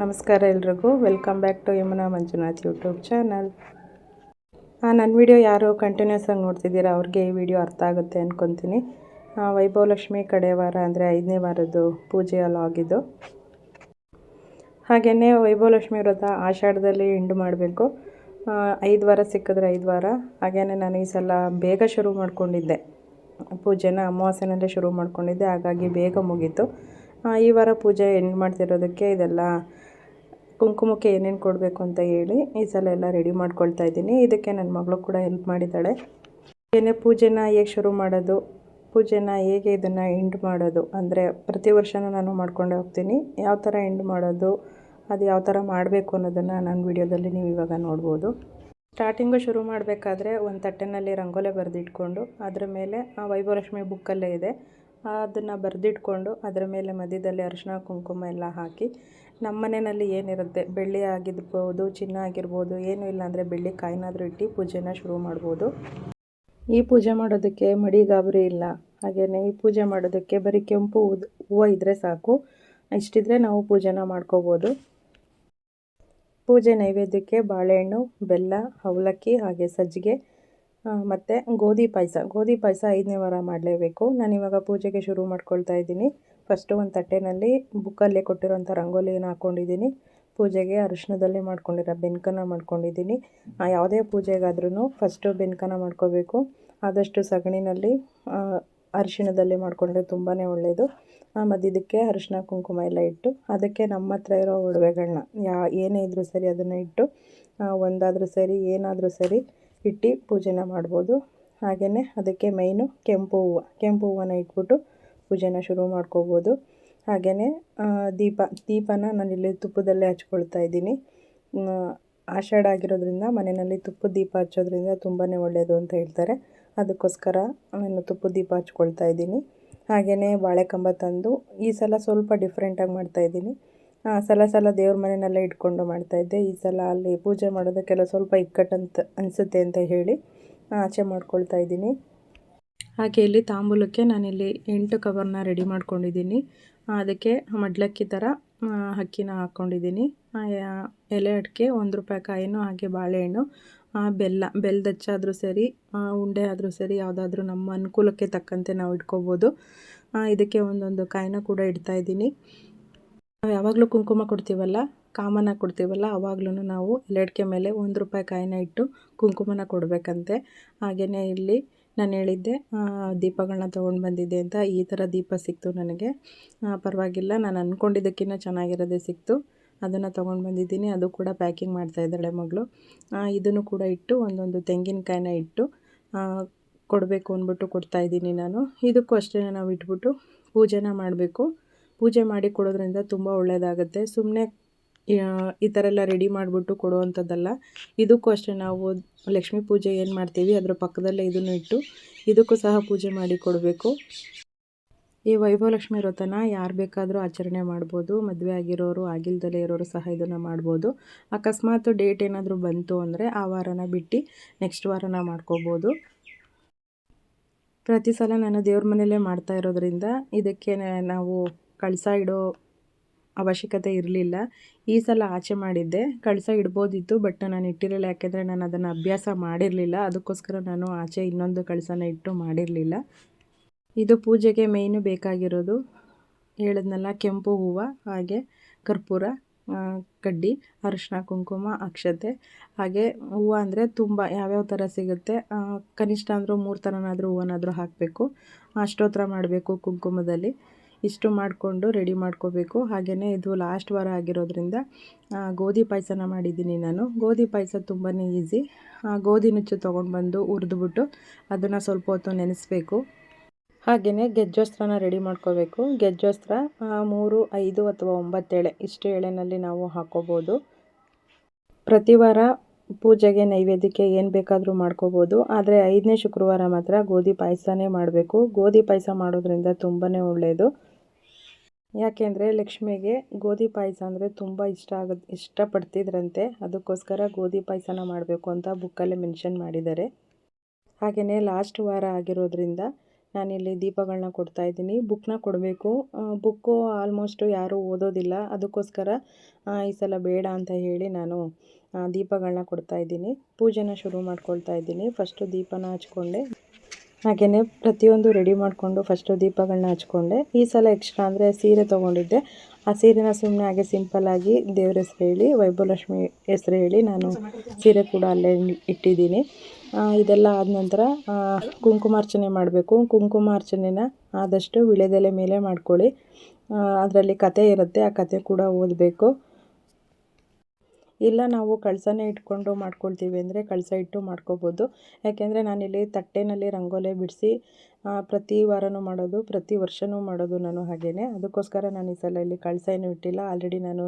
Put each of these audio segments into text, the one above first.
ನಮಸ್ಕಾರ ಎಲ್ರಿಗೂ. Welcome back to Yamuna Manjunath YouTube channel ನನ್ನ ವಿಡಿಯೋ ಯಾರು ಕಂಟಿನ್ಯೂಸ್ ಆಗಿ ನೋಡ್ತಿದ್ದೀರಾ? ಅವ್ರಿಗೆ ಈ ವಿಡಿಯೋ ಅರ್ಥ ಆಗುತ್ತೆ ಅಂದ್ಕೊತೀನಿ ವೈಭವಲಕ್ಷ್ಮಿ ಕಡೆ ವಾರ ಅಂದರೆ ಐದನೇ ವಾರದ್ದು ಪೂಜೆ ಆಗಿದ್ದು. ಹಾಗೆಯೇ ವೈಭವಲಕ್ಷ್ಮಿ ವ್ರತ ಆಷಾಢದಲ್ಲಿ ಹಿಂಡು ಮಾಡಬೇಕು. ಐದು ವಾರ ಸಿಕ್ಕಿದ್ರೆ ಐದು ವಾರ. ಹಾಗೆಯೇ ನಾನು ಈ ಸಲ ಬೇಗ ಶುರು ಮಾಡಿಕೊಂಡಿದ್ದೆ. ಪೂಜೆನ ಅಮಾವಾಸ್ಯೆನಲ್ಲೇ ಶುರು ಮಾಡ್ಕೊಂಡಿದ್ದೆ. ಹಾಗಾಗಿ ಬೇಗ ಮುಗೀತು. ಈ ವಾರ ಪೂಜೆ ಎಂಡ್ ಮಾಡ್ತಿರೋದಕ್ಕೆ ಇದೆಲ್ಲ ಕುಂಕುಮಕ್ಕೆ ಏನೇನು ಕೊಡಬೇಕು ಅಂತ ಹೇಳಿ ಈ ಸಲ ಎಲ್ಲ ರೆಡಿ ಮಾಡ್ಕೊಳ್ತಾ ಇದ್ದೀನಿ. ಇದಕ್ಕೆ ನನ್ನ ಮಗಳು ಕೂಡ ಹೆಲ್ಪ್ ಮಾಡಿದ್ದಾಳೆ. ಏನೇ ಪೂಜೆನ ಹೇಗೆ ಶುರು ಮಾಡೋದು, ಪೂಜೆನ ಹೇಗೆ ಇದನ್ನು ಎಂಡ್ ಮಾಡೋದು, ಅಂದರೆ ಪ್ರತಿ ವರ್ಷನೂ ನಾನು ಮಾಡ್ಕೊಂಡೇ ಹೋಗ್ತೀನಿ. ಯಾವ ಥರ ಎಂಡ್ ಮಾಡೋದು, ಅದು ಯಾವ ಥರ ಮಾಡಬೇಕು ಅನ್ನೋದನ್ನು ನಾನು ವಿಡಿಯೋದಲ್ಲಿ ನೀವು ಇವಾಗ ನೋಡ್ಬೋದು. ಸ್ಟಾರ್ಟಿಂಗು ಶುರು ಮಾಡಬೇಕಾದ್ರೆ ಒಂದು ತಟ್ಟೆನಲ್ಲಿ ರಂಗೋಲೆ ಬರೆದಿಟ್ಕೊಂಡು, ಅದರ ಮೇಲೆ ವೈಭವಲಕ್ಷ್ಮಿ ಬುಕ್ಕಲ್ಲೇ ಇದೆ. ಅದನ್ನು ಬರೆದಿಟ್ಕೊಂಡು ಅದರ ಮೇಲೆ ಮಧ್ಯದಲ್ಲಿ ಅರಿಶಿನ ಕುಂಕುಮ ಎಲ್ಲ ಹಾಕಿ ನಮ್ಮ ಮನೆಯಲ್ಲಿ ಏನಿರುತ್ತೆ, ಬೆಳ್ಳಿ ಆಗಿರ್ಬೋದು, ಚಿನ್ನ ಆಗಿರ್ಬೋದು, ಏನೂ ಇಲ್ಲ ಅಂದರೆ ಬೆಳ್ಳಿ ಕಾಯಿನಾದರೂ ಇಟ್ಟು ಪೂಜೆನ ಶುರು ಮಾಡ್ಬೋದು. ಈ ಪೂಜೆ ಮಾಡೋದಕ್ಕೆ ಮಡಿ ಗಾಬರಿ ಇಲ್ಲ. ಹಾಗೆಯೇ ಈ ಪೂಜೆ ಮಾಡೋದಕ್ಕೆ ಬರೀ ಕೆಂಪು ಹೂವು ಇದ್ದರೆ ಸಾಕು. ಇಷ್ಟಿದ್ರೆ ನಾವು ಪೂಜೆನ ಮಾಡ್ಕೋಬೋದು. ಪೂಜೆ ನೈವೇದ್ಯಕ್ಕೆ ಬಾಳೆಹಣ್ಣು, ಬೆಲ್ಲ, ಅವಲಕ್ಕಿ ಹಾಗೆ ಸಜ್ಜಿಗೆ ಮತ್ತು ಗೋಧಿ ಪಾಯಸ. ಗೋಧಿ ಪಾಯಸ ಐದನೇ ವಾರ ಮಾಡಲೇಬೇಕು. ನಾನಿವಾಗ ಪೂಜೆಗೆ ಶುರು ಮಾಡ್ಕೊಳ್ತಾ ಇದ್ದೀನಿ. ಫಸ್ಟು ಒಂದು ತಟ್ಟೆನಲ್ಲಿ ಬುಕ್ಕಲ್ಲೇ ಕೊಟ್ಟಿರೋಂಥ ರಂಗೋಲಿಯನ್ನು ಹಾಕ್ಕೊಂಡಿದ್ದೀನಿ ಪೂಜೆಗೆ ಅರಿಶಿನದಲ್ಲೇ ಮಾಡ್ಕೊಂಡಿರೋ ಬೆನ್ಕನ ಮಾಡ್ಕೊಂಡಿದ್ದೀನಿ. ಯಾವುದೇ ಪೂಜೆಗಾದ್ರೂ ಫಸ್ಟು ಬೆನ್ಕನ ಮಾಡ್ಕೋಬೇಕು. ಆದಷ್ಟು ಸಗಣಿನಲ್ಲಿ ಅರಿಶಿಣದಲ್ಲಿ ಮಾಡಿಕೊಂಡ್ರೆ ತುಂಬಾ ಒಳ್ಳೆಯದು ಮತ್ತು ಇದಕ್ಕೆ ಅರಿಶಿನ ಕುಂಕುಮ ಎಲ್ಲ ಇಟ್ಟು, ಅದಕ್ಕೆ ನಮ್ಮ ಹತ್ರ ಇರೋ ಒಡವೆಗಳನ್ನ ಯಾ, ಏನೇ ಇದ್ದರೂ ಸರಿ ಅದನ್ನು ಇಟ್ಟು ಒಂದಾದರೂ ಸರಿ, ಏನಾದರೂ ಸರಿ ಇಟ್ಟು ಪೂಜೆನ ಮಾಡ್ಬೋದು. ಹಾಗೆಯೇ ಅದಕ್ಕೆ ಮೈನು ಕೆಂಪು ಹೂವು, ಕೆಂಪು ಹೂವನ್ನ ಇಟ್ಬಿಟ್ಟು ಪೂಜೆನ ಶುರು ಮಾಡ್ಕೋಬೋದು. ಹಾಗೆಯೇ ದೀಪ, ದೀಪನ ನಾನಿಲ್ಲಿ ತುಪ್ಪದಲ್ಲೇ ಹಚ್ಕೊಳ್ತಾ ಇದ್ದೀನಿ. ಆಷಾಢ ಆಗಿರೋದ್ರಿಂದ ಮನೆಯಲ್ಲಿ ತುಪ್ಪದ ದೀಪ ಹಚ್ಚೋದ್ರಿಂದ ತುಂಬಾ ಒಳ್ಳೆಯದು ಅಂತ ಹೇಳ್ತಾರೆ. ಅದಕ್ಕೋಸ್ಕರ ನಾನು ತುಪ್ಪದ ದೀಪ ಹಚ್ಕೊಳ್ತಾ ಇದ್ದೀನಿ. ಹಾಗೆಯೇ ಬಾಳೆಕಂಬ ತಂದು ಈ ಸಲ ಸ್ವಲ್ಪ ಡಿಫ್ರೆಂಟಾಗಿ ಮಾಡ್ತಾಯಿದ್ದೀನಿ ಸಲ ಸಲ ದೇವ್ರ ಮನೆಯಲ್ಲೇ ಇಟ್ಕೊಂಡು ಮಾಡ್ತಾಯಿದ್ದೆ ಈ ಸಲ ಅಲ್ಲಿ ಪೂಜೆ ಮಾಡೋದಕ್ಕೆಲ್ಲ ಸ್ವಲ್ಪ ಇಕ್ಕಟ್ಟಂತ ಅನಿಸುತ್ತೆ ಅಂತ ಹೇಳಿ ಆಚೆ ಮಾಡ್ಕೊಳ್ತಾ ಇದ್ದೀನಿ. ಹಾಗೆ ಇಲ್ಲಿ ತಾಂಬೂಲಕ್ಕೆ ನಾನಿಲ್ಲಿ ಎಂಟು ಕವರ್ನ ರೆಡಿ ಮಾಡ್ಕೊಂಡಿದ್ದೀನಿ. ಅದಕ್ಕೆ ಮಡ್ಲಕ್ಕಿ ಥರ ಅಕ್ಕಿನ ಹಾಕ್ಕೊಂಡಿದ್ದೀನಿ. ಎಲೆ ಅಡಿಕೆ, ಒಂದು ರೂಪಾಯಿ ಕಾಯಿನೂ, ಹಾಗೆ ಬಾಳೆಹಣ್ಣು ಬೆಲ್ಲ ಬೆಲ್ಲದಚ್ಚಾದರೂ ಸರಿ ಉಂಡೆ ಆದರೂ ಸರಿ, ಯಾವುದಾದ್ರೂ ನಮ್ಮ ಅನುಕೂಲಕ್ಕೆ ತಕ್ಕಂತೆ ನಾವು ಇಟ್ಕೋಬೋದು. ಇದಕ್ಕೆ ಒಂದೊಂದು ಕಾಯಿನ ಕೂಡ ಇಡ್ತಾ ಇದ್ದೀನಿ. ನಾವು ಯಾವಾಗಲೂ ಕುಂಕುಮ ಕೊಡ್ತೀವಲ್ಲ? ಕಾಮನ ಕೊಡ್ತೀವಲ್ಲ? ಅವಾಗ್ಲೂ ನಾವು ಲಡ್ಕೆ ಮೇಲೆ ಒಂದು ರೂಪಾಯಿ ಕಾಯಿನ ಇಟ್ಟು ಕುಂಕುಮನ ಕೊಡಬೇಕಂತೆ. ಹಾಗೆಯೇ ಇಲ್ಲಿ ನಾನು ಹೇಳಿದ್ದೆ ದೀಪಗಳನ್ನ ತೊಗೊಂಡು ಬಂದಿದ್ದೆ ಅಂತ ಈ ಥರ ದೀಪ ಸಿಕ್ತು ನನಗೆ. ಪರವಾಗಿಲ್ಲ, ನಾನು ಅಂದ್ಕೊಂಡಿದ್ದಕ್ಕಿಂತ ಚೆನ್ನಾಗಿರೋದೇ ಸಿಕ್ತು. ಅದನ್ನು ತೊಗೊಂಡು ಬಂದಿದ್ದೀನಿ. ಅದು ಕೂಡ ಪ್ಯಾಕಿಂಗ್ ಮಾಡ್ತಾ ಇದ್ದಾಳೆ ಮಗಳು. ಇದನ್ನು ಕೂಡ ಇಟ್ಟು ಒಂದೊಂದು ತೆಂಗಿನಕಾಯಿನ ಇಟ್ಟು ಕೊಡಬೇಕು ಅಂದ್ಬಿಟ್ಟು ಕೊಡ್ತಾ ಇದ್ದೀನಿ ನಾನು. ಇದಕ್ಕೂ ಅಷ್ಟೇ ನಾವು ಇಟ್ಬಿಟ್ಟು ಪೂಜೆನ ಮಾಡಬೇಕು. ಪೂಜೆ ಮಾಡಿ ಕೊಡೋದ್ರಿಂದ ತುಂಬ ಒಳ್ಳೆಯದಾಗುತ್ತೆ ಸುಮ್ಮನೆ ಈ ಥರ ಎಲ್ಲ ರೆಡಿ ಮಾಡಿಬಿಟ್ಟು ಕೊಡುವಂಥದ್ದಲ್ಲ. ಇದಕ್ಕೂ ಅಷ್ಟೇ ನಾವು ಲಕ್ಷ್ಮೀ ಪೂಜೆ ಏನು ಮಾಡ್ತೀವಿ, ಅದರ ಪಕ್ಕದಲ್ಲೇ ಇದನ್ನು ಇಟ್ಟು ಇದಕ್ಕೂ ಸಹ ಪೂಜೆ ಮಾಡಿ ಕೊಡಬೇಕು. ಈ ವೈಭವಲಕ್ಷ್ಮಿ ವ್ರತನ ಯಾರು ಬೇಕಾದರೂ ಆಚರಣೆ ಮಾಡ್ಬೋದು, ಮದುವೆ ಆಗಿರೋರು, ಆಗಿಲ್ದಲೇ ಇರೋರು ಸಹ ಇದನ್ನು ಮಾಡ್ಬೋದು. ಅಕಸ್ಮಾತ್ ಡೇಟ್ ಏನಾದರೂ ಬಂತು ಅಂದರೆ ಆ ವಾರನ ಬಿಟ್ಟು ನೆಕ್ಸ್ಟ್ ವಾರನ ಮಾಡ್ಕೋಬೋದು. ಪ್ರತಿ ಸಲ ನಾನು ದೇವ್ರ ಮನೆಯಲ್ಲೇ ಮಾಡ್ತಾ ಇರೋದ್ರಿಂದ ಇದಕ್ಕೆ ನಾವು ಕಳಸ ಇಡೋ ಅವಶ್ಯಕತೆ ಇರಲಿಲ್ಲ. ಈ ಸಲ ಆಚೆ ಮಾಡಿದ್ದೆ. ಕಳಸ ಇಡ್ಬೋದಿತ್ತು, ಬಟ್ ನಾನು ಇಟ್ಟಿರಲಿಲ್ಲ. ಯಾಕೆಂದರೆ ನಾನು ಅದನ್ನು ಅಭ್ಯಾಸ ಮಾಡಿರಲಿಲ್ಲ. ಅದಕ್ಕೋಸ್ಕರ ನಾನು ಆಚೆ ಇನ್ನೊಂದು ಕಳಸನ ಇಟ್ಟು ಮಾಡಿರಲಿಲ್ಲ. ಇದು ಪೂಜೆಗೆ ಮೇಯ್ನು ಬೇಕಾಗಿರೋದು. ಹೇಳಿದ್ನಲ್ಲ, ಕೆಂಪು ಹೂವು, ಹಾಗೆ ಕರ್ಪೂರ ಕಡ್ಡಿ ಅರಿಶಿನ ಕುಂಕುಮ, ಅಕ್ಷತೆ. ಹಾಗೆ ಹೂವು ಅಂದರೆ ತುಂಬ ಯಾವ್ಯಾವ ಥರ ಸಿಗುತ್ತೆ? ಕನಿಷ್ಠ ಅಂದರೂ ಮೂರು ಥರನಾದರೂ ಹೂವನಾದರೂ ಹಾಕಬೇಕು. ಅಷ್ಟೋತ್ರ ಮಾಡಬೇಕು ಕುಂಕುಮದಲ್ಲಿ. ಇಷ್ಟು ಮಾಡಿಕೊಂಡು ರೆಡಿ ಮಾಡ್ಕೋಬೇಕು. ಹಾಗೆಯೇ ಇದು ಲಾಸ್ಟ್ ವಾರ ಆಗಿರೋದ್ರಿಂದ ಗೋಧಿ ಪಾಯಸನ ಮಾಡಿದ್ದೀನಿ ನಾನು. ಗೋಧಿ ಪಾಯಸ ತುಂಬಾ ಈಸಿ ಗೋಧಿ ನುಚ್ಚು ತೊಗೊಂಡು ಬಂದು ಹುರಿದ್ಬಿಟ್ಟು ಅದನ್ನು ಸ್ವಲ್ಪ ಹೊತ್ತು ನೆನೆಸ್ಬೇಕು. ಹಾಗೆಯೇ ಗೆಜ್ಜೋಸ್ತ್ರನ ರೆಡಿ ಮಾಡ್ಕೋಬೇಕು. ಗೆಜ್ಜೋಸ್ತ್ರ ಮೂರು, ಐದು ಅಥವಾ ಒಂಬತ್ತು ಎಳೆ ಇಷ್ಟು ಎಳೆನಲ್ಲಿ ನಾವು ಹಾಕೋಬೋದು. ಪ್ರತಿ ವಾರ ಪೂಜೆಗೆ ನೈವೇದ್ಯಕ್ಕೆ ಏನು ಬೇಕಾದರೂ ಮಾಡ್ಕೋಬೋದು. ಆದರೆ ಐದನೇ ಶುಕ್ರವಾರ ಮಾತ್ರ ಗೋಧಿ ಪಾಯಸನೇ ಮಾಡಬೇಕು. ಗೋಧಿ ಪಾಯಸ ಮಾಡೋದ್ರಿಂದ ತುಂಬಾ ಒಳ್ಳೆಯದು ಯಾಕೆಂದರೆ ಲಕ್ಷ್ಮಿಗೆ ಗೋಧಿ ಪಾಯಸ ಅಂದರೆ ತುಂಬ ಇಷ್ಟ ಆಗುತ್ತೆ ಇಷ್ಟಪಡ್ತಿದ್ರಂತೆ. ಅದಕ್ಕೋಸ್ಕರ ಗೋಧಿ ಪಾಯಸನ ಮಾಡಬೇಕು ಅಂತ ಬುಕ್ಕಲ್ಲೇ ಮೆನ್ಷನ್ ಮಾಡಿದ್ದಾರೆ. ಹಾಗೆಯೇ ಲಾಸ್ಟ್ ವಾರ ಆಗಿರೋದ್ರಿಂದ ನಾನಿಲ್ಲಿ ದೀಪಗಳನ್ನ ಕೊಡ್ತಾ ಇದ್ದೀನಿ. ಬುಕ್ನ ಕೊಡಬೇಕು. ಬುಕ್ಕು ಆಲ್ಮೋಸ್ಟು ಯಾರೂ ಓದೋದಿಲ್ಲ. ಅದಕ್ಕೋಸ್ಕರ ಈ ಸಲ ಬೇಡ ಅಂತ ಹೇಳಿ ನಾನು ದೀಪಗಳನ್ನ ಕೊಡ್ತಾ ಇದ್ದೀನಿ. ಪೂಜೆನ ಶುರು ಮಾಡ್ಕೊಳ್ತಾ ಇದ್ದೀನಿ. ಫಸ್ಟು ದೀಪನ ಹಚ್ಕೊಂಡೆ. ಹಾಗೆಯೇ ಪ್ರತಿಯೊಂದು ರೆಡಿ ಮಾಡಿಕೊಂಡು ಫಸ್ಟು ದೀಪಗಳನ್ನ ಹಚ್ಕೊಂಡೆ. ಈ ಸಲ ಎಕ್ಸ್ಟ್ರಾ ಅಂದರೆ ಸೀರೆ ತೊಗೊಂಡಿದ್ದೆ. ಆ ಸೀರೆನ ಸುಮ್ಮನೆ ಹಾಗೆ ಸಿಂಪಲ್ಲಾಗಿ ದೇವ್ರ ಹೆಸ್ರು ಹೇಳಿ, ವೈಭವಲಕ್ಷ್ಮಿ ಹೆಸ್ರು ಹೇಳಿ ನಾನು ಸೀರೆ ಕೂಡ ಅಲ್ಲೇ ಇಟ್ಟಿದ್ದೀನಿ. ಇದೆಲ್ಲ ಆದ ನಂತರ ಕುಂಕುಮಾರ್ಚನೆ ಮಾಡಬೇಕು. ಕುಂಕುಮಾರ್ಚನೆನ ಆದಷ್ಟು ವಿಳೆದೆಲೆ ಮೇಲೆ ಮಾಡ್ಕೊಳ್ಳಿ. ಅದರಲ್ಲಿ ಕತೆ ಇರುತ್ತೆ, ಆ ಕತೆ ಕೂಡ ಓದಬೇಕು. ಇಲ್ಲ, ನಾವು ಕಳಸನೇ ಇಟ್ಕೊಂಡು ಮಾಡ್ಕೊಳ್ತೀವಿ ಅಂದರೆ ಕಳಸ ಇಟ್ಟು ಮಾಡ್ಕೋಬೋದು. ಯಾಕೆಂದರೆ ನಾನಿಲ್ಲಿ ತಟ್ಟೆನಲ್ಲಿ ರಂಗೋಲೆ ಬಿಡಿಸಿ ಪ್ರತಿ ವಾರನೂ ಮಾಡೋದು, ಪ್ರತಿ ವರ್ಷವೂ ಮಾಡೋದು ನಾನು ಹಾಗೇ ಅದಕ್ಕೋಸ್ಕರ ನಾನು ಈ ಸಲ ಇಲ್ಲಿ ಕಳಸ ಏನೂ ಇಟ್ಟಿಲ್ಲ. ಆಲ್ರೆಡಿ ನಾನು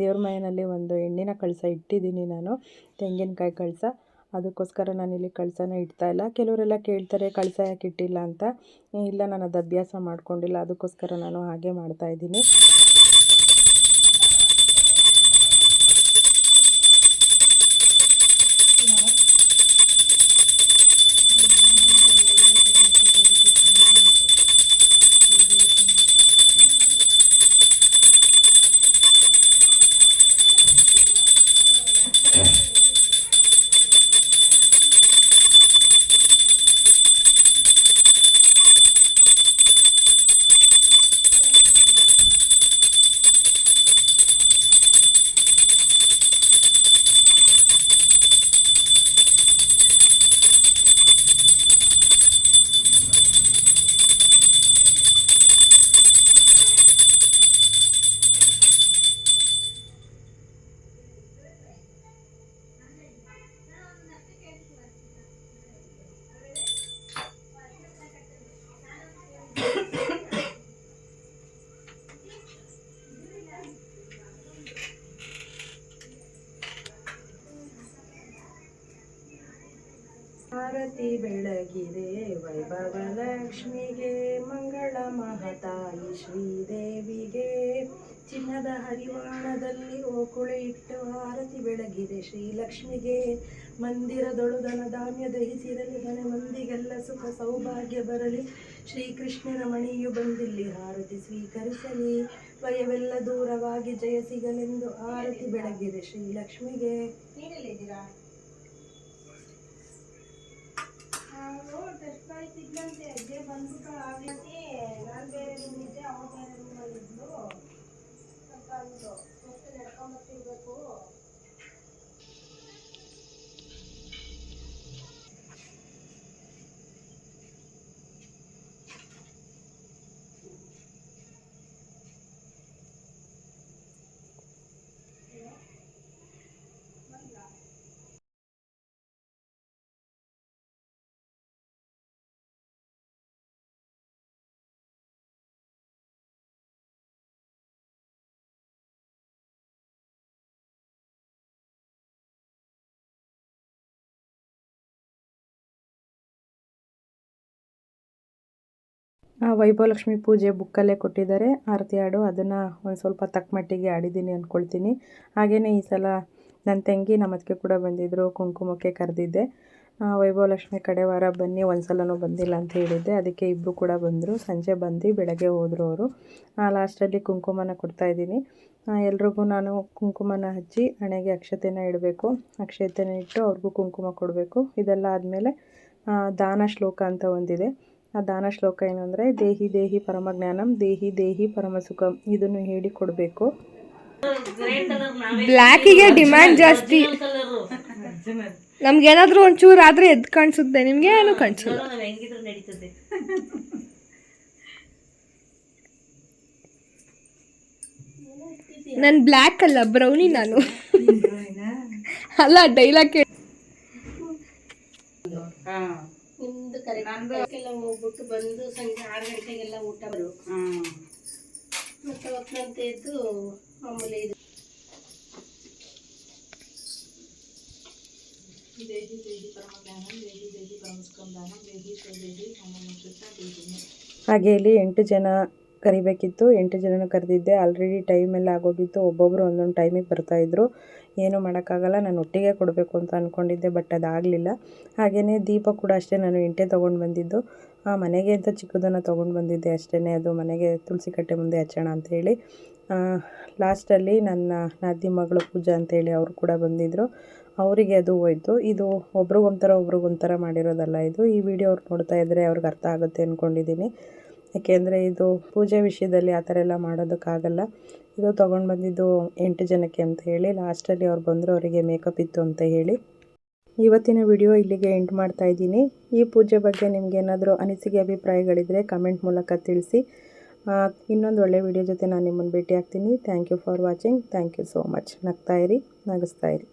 ದೇವ್ರ ಮನೆಯಲ್ಲಿ ಒಂದು ಹೆಣ್ಣಿನ ಕಳಸ ಇಟ್ಟಿದ್ದೀನಿ ನಾನು, ತೆಂಗಿನಕಾಯಿ ಕಳಸ. ಅದಕ್ಕೋಸ್ಕರ ನಾನಿಲ್ಲಿ ಕಳಸನ ಇಡ್ತಾ ಇಲ್ಲ. ಕೆಲವರೆಲ್ಲ ಕೇಳ್ತಾರೆ, ಕಳಸ ಯಾಕೆ ಇಟ್ಟಿಲ್ಲ? ಅಂತ. ಇಲ್ಲ ನಾನು ಅದು ಅಭ್ಯಾಸ ಮಾಡ್ಕೊಂಡಿಲ್ಲ. ಅದಕ್ಕೋಸ್ಕರ ನಾನು ಹಾಗೆ ಮಾಡ್ತಾ ಆರತಿ ಬೆಳಗಿದೆ ವೈಭವ ಲಕ್ಷ್ಮಿಗೆ ಮಂಗಳ ಮಹತಾಯಿ ಶ್ರೀದೇವಿಗೆ. ಚಿನ್ನದ ಹರಿವಾಣದಲ್ಲಿ ಓಕುಳೆ ಇಟ್ಟು ಆರತಿ ಬೆಳಗಿದೆ, ಶ್ರೀಲಕ್ಷ್ಮಿಗೆ ಮಂದಿರದೊಳು ಧನ ಧಾನ್ಯ ದಹಿಸಿರಲಿ, ಮನೆ ಮಂದಿಗೆಲ್ಲ ಸುಖ ಸೌಭಾಗ್ಯ ಬರಲಿ. ಶ್ರೀಕೃಷ್ಣನ ಮಣಿಯು ಬಂದಿಲ್ಲಿ, ಆರತಿ ಸ್ವೀಕರಿಸಲಿ. ಭಯವೆಲ್ಲ ದೂರವಾಗಿ ಜಯ ಸಿಗಲೆಂದು ಆರತಿ ಬೆಳಗಿದೆ, ಶ್ರೀಲಕ್ಷ್ಮಿಗೆ. ನಾವು ಟೆಸ್ಟ್ ಮಾಡ್ತಿದ್ಲಂತೆ ಅಜ್ಜೆ ಬಂದ್ಬಿಟ್ಟು ಆಗ್ಲತಿ ನಾನು ಬೇರೆ ರೂಮ್ ಇದ್ದೆ ಅವಳು ಬೇರೆ ರೂಮಲ್ಲಿದ್ಲು ಅಂತ ಅಂದ್ರು ವೈಭವಲಕ್ಷ್ಮಿ ಪೂಜೆ ಬುಕ್ಕಲ್ಲೇ ಕೊಟ್ಟಿದ್ದಾರೆ. ಆರತಿ ಹಾಡು, ಅದನ್ನು ಒಂದು ಸ್ವಲ್ಪ ತಕ್ಕ ಮಟ್ಟಿಗೆ ಆಡಿದ್ದೀನಿ ಅಂದ್ಕೊಳ್ತೀನಿ ಹಾಗೆಯೇ ಈ ಸಲ ನನ್ನ ತಂಗಿ ನಮ್ಮ ಅದಕ್ಕೆ ಕೂಡ ಬಂದಿದ್ದರು ಕುಂಕುಮಕ್ಕೆ ಕರೆದಿದ್ದೆ. ವೈಭವಲಕ್ಷ್ಮಿ ಕಡೆ ವಾರ ಬನ್ನಿ ಒಂದು ಸಲನೂ ಬಂದಿಲ್ಲ ಅಂತ ಹೇಳಿದ್ದೆ. ಅದಕ್ಕೆ ಇಬ್ಬರು ಕೂಡ ಬಂದರು. ಸಂಜೆ ಬಂದು ಬೆಳಗ್ಗೆ ಹೋದರು ಅವರು. ಲಾಸ್ಟಲ್ಲಿ ಕುಂಕುಮನ ಕೊಡ್ತಾಯಿದ್ದೀನಿ ಎಲ್ರಿಗೂ ನಾನು ಕುಂಕುಮನ ಹಚ್ಚಿ ಹಣೆಗೆ ಅಕ್ಷತೆನ ಇಡಬೇಕು. ಅಕ್ಷತೆನ ಇಟ್ಟು ಅವ್ರಿಗೂ ಕುಂಕುಮ ಕೊಡಬೇಕು. ಇದೆಲ್ಲ ಆದಮೇಲೆ ದಾನ ಶ್ಲೋಕ ಅಂತ ಒಂದಿದೆ. ಆ ದಾನ ಶ್ಲೋಕ ಏನಂದ್ರೆ ದೇಹಿ ದೇಹಿ ಪರಮಜ್ಞಾನಂ ದೇಹಿ ದೇಹಿ ಪರಮಸುಖಂ ಇದನ್ನು ಹೇಳಿ ಕೊಡಬೇಕು. ಬ್ಲ್ಯಾಕಿಗೆ ಡಿಮ್ಯಾಂಡ್ ಜಾಸ್ತಿ. ನಮ್ಗೇನಾದ್ರೂ ಒಂಚೂರು ಆದ್ರೆ ಎದ್ದು ಕಾಣಿಸುತ್ತೆ. ನಿಮ್ಗೆ ಏನು ಕಾಣಿಸಲ್ಲ? ನಡೀತದೆ ನನ್ ಬ್ಲ್ಯಾಕ್ ಅಲ್ಲ ಬ್ರೌನಿ ನಾನು. ಅಲ್ಲ ಡೈಲಾಗ್ ಕೇಳಿ ನಿಮ್ದು ಕರೆಕ್ಟ್ ಹೋಗ್ಬಿಟ್ಟು ಬಂದು ಸಂಜೆ ಆರು ಗಂಟೆಗೆಲ್ಲ ಊಟ ಬರು ಮತ್ತೆ ಹೊತ್ತಂತೆ ಎದ್ದು ಮಾಮೂಲಿ ಇದು ಹಾಗೆ ಇಲ್ಲಿ ಎಂಟು ಜನ ಕರಿಬೇಕಿತ್ತು. ಎಂಟು ಜನನ ಕರೆದಿದ್ದೆ. ಆಲ್ರೆಡಿ ಟೈಮ್ ಎಲ್ಲ ಆಗೋಗಿತ್ತು. ಒಬ್ಬೊಬ್ಬರು ಒಂದೊಂದು ಟೈಮಿಗೆ ಬರ್ತಾಯಿದ್ರು ಏನೂ ಮಾಡೋಕ್ಕಾಗಲ್ಲ. ನಾನು ಒಟ್ಟಿಗೆ ಕೊಡಬೇಕು ಅಂತ ಅಂದ್ಕೊಂಡಿದ್ದೆ ಬಟ್ ಅದಾಗಲಿಲ್ಲ. ಹಾಗೆಯೇ ದೀಪ ಕೂಡ ಅಷ್ಟೇ ನಾನು ಎಂಟೆ ತೊಗೊಂಡು ಬಂದಿದ್ದು. ಆ ಮನೆಗೆ ಅಂತ ಚಿಕ್ಕದನ್ನು ತೊಗೊಂಡು ಬಂದಿದ್ದೆ ಅಷ್ಟೇ ಅದು ಮನೆಗೆ ತುಳಸಿ ಕಟ್ಟೆ ಮುಂದೆ ಹಚ್ಚೋಣ ಅಂಥೇಳಿ ಲಾಸ್ಟಲ್ಲಿ ನನ್ನ ನಾದಿ ಮಗಳು ಪೂಜಾ ಅಂತೇಳಿ ಅವರು ಕೂಡ ಬಂದಿದ್ದರು ಅವರಿಗೆ ಅದು ಹೋಯ್ತು. ಇದು ಒಬ್ರಿಗೊಂಥರ ಒಬ್ರಿಗೊಂಥರ ಮಾಡಿರೋದಲ್ಲ ಇದು. ಈ ವಿಡಿಯೋ ಅವ್ರು ನೋಡ್ತಾ ಇದ್ದರೆ ಅವ್ರಿಗೆ ಅರ್ಥ ಆಗುತ್ತೆ ಅಂದ್ಕೊಂಡಿದ್ದೀನಿ ಯಾಕೆಂದರೆ ಇದು ಪೂಜೆ ವಿಷಯದಲ್ಲಿ ಆ ಥರ ಎಲ್ಲ ಮಾಡೋದಕ್ಕಾಗಲ್ಲ. ಇದು ತೊಗೊಂಡು ಬಂದಿದ್ದು ಎಂಟು ಜನಕ್ಕೆ ಅಂತ ಹೇಳಿ, ಲಾಸ್ಟಲ್ಲಿ ಅವ್ರು ಬಂದರು ಅವರಿಗೆ ಮೇಕಪ್ ಇತ್ತು ಅಂತ ಹೇಳಿ. ಇವತ್ತಿನ ವಿಡಿಯೋ ಇಲ್ಲಿಗೆ ಎಂಟ್ ಮಾಡ್ತಾ ಇದ್ದೀನಿ. ಈ ಪೂಜೆ ಬಗ್ಗೆ ನಿಮಗೇನಾದರೂ ಅನಿಸಿಕೆ ಅಭಿಪ್ರಾಯಗಳಿದ್ದರೆ ಕಮೆಂಟ್ ಮೂಲಕ ತಿಳಿಸಿ. ಇನ್ನೊಂದು ಒಳ್ಳೆ ವಿಡಿಯೋ ಜೊತೆ ನಾನು ನಿಮ್ಮನ್ನು ಭೇಟಿ ಆಗ್ತೀನಿ. Thank you for watching thank you so much ನಗ್ತಾ ಇರಿ, ನಗಿಸ್ತಾ ಇರಿ.